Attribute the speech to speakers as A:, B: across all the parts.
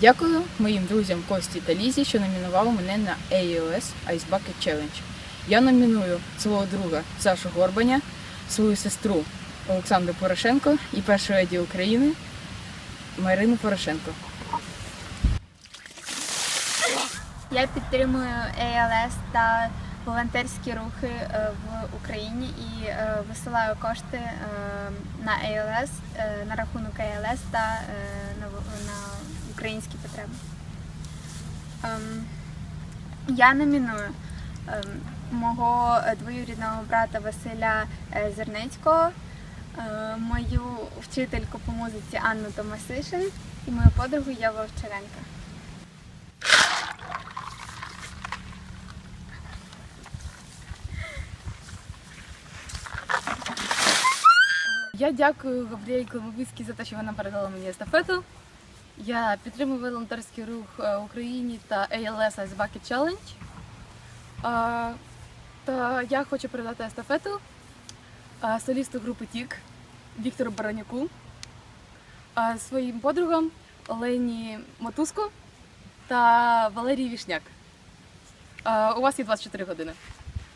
A: Дякую моїм друзям Кості та Лізі, що номінували мене на AOS Ice Bucket Challenge. Я номіную свого друга Сашу Горбаня, свою сестру Олександру Порошенко і першу леді України Марину Порошенко.
B: Я підтримую ALS та волонтерські рухи е, в Україні і е, висилаю кошти е, на ALS, е, на рахунок ALS та на українські потреби. Ем, Я номіную ем, мого е, двоюрідного брата Василя е, Зернецького, е, мою вчительку по музиці Анну Томасишин і мою подругу Єву Овчаренка.
A: Я дякую Габріель Климовицькій за те, що вона передала мені естафету. Я підтримую волонтерський рух е, в Україні та ALS Ice Bucket Challenge. Та я хочу передати естафету солісту групи Тік Віктору Баранюку, своїм подругам Олені Мотузко та Валерії Вішняк. У вас є 24 години.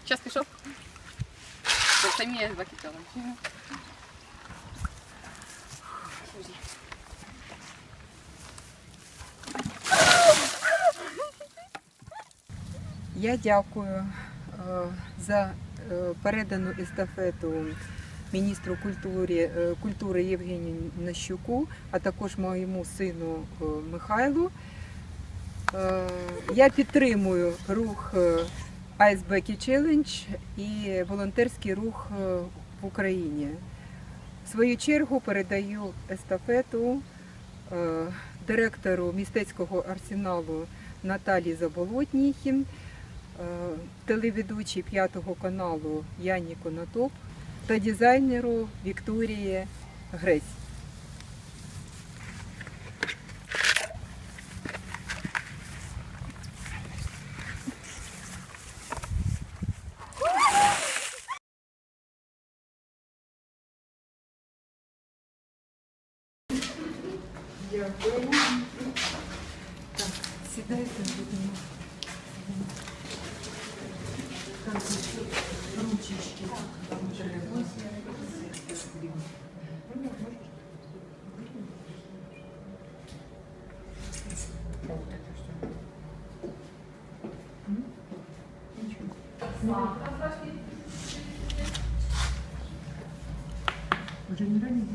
A: Час пішов. Це мій Ice Bucket Challenge.
C: Я дякую е, за е, передану естафету міністру культури, е, культури Євгенію Нащуку, а також моєму сину Михайлу. Я підтримую рух Ice Bucket Challenge і волонтерський рух в Україні. В свою чергу передаю естафету директору містецького арсеналу Наталії Заболотній, е, телеведучій п'ятого каналу Яні Конотоп та дизайнеру Вікторії Гресь. Дякую. Так, сідайте, будемо. Ручечки там треба. Уже не ранее?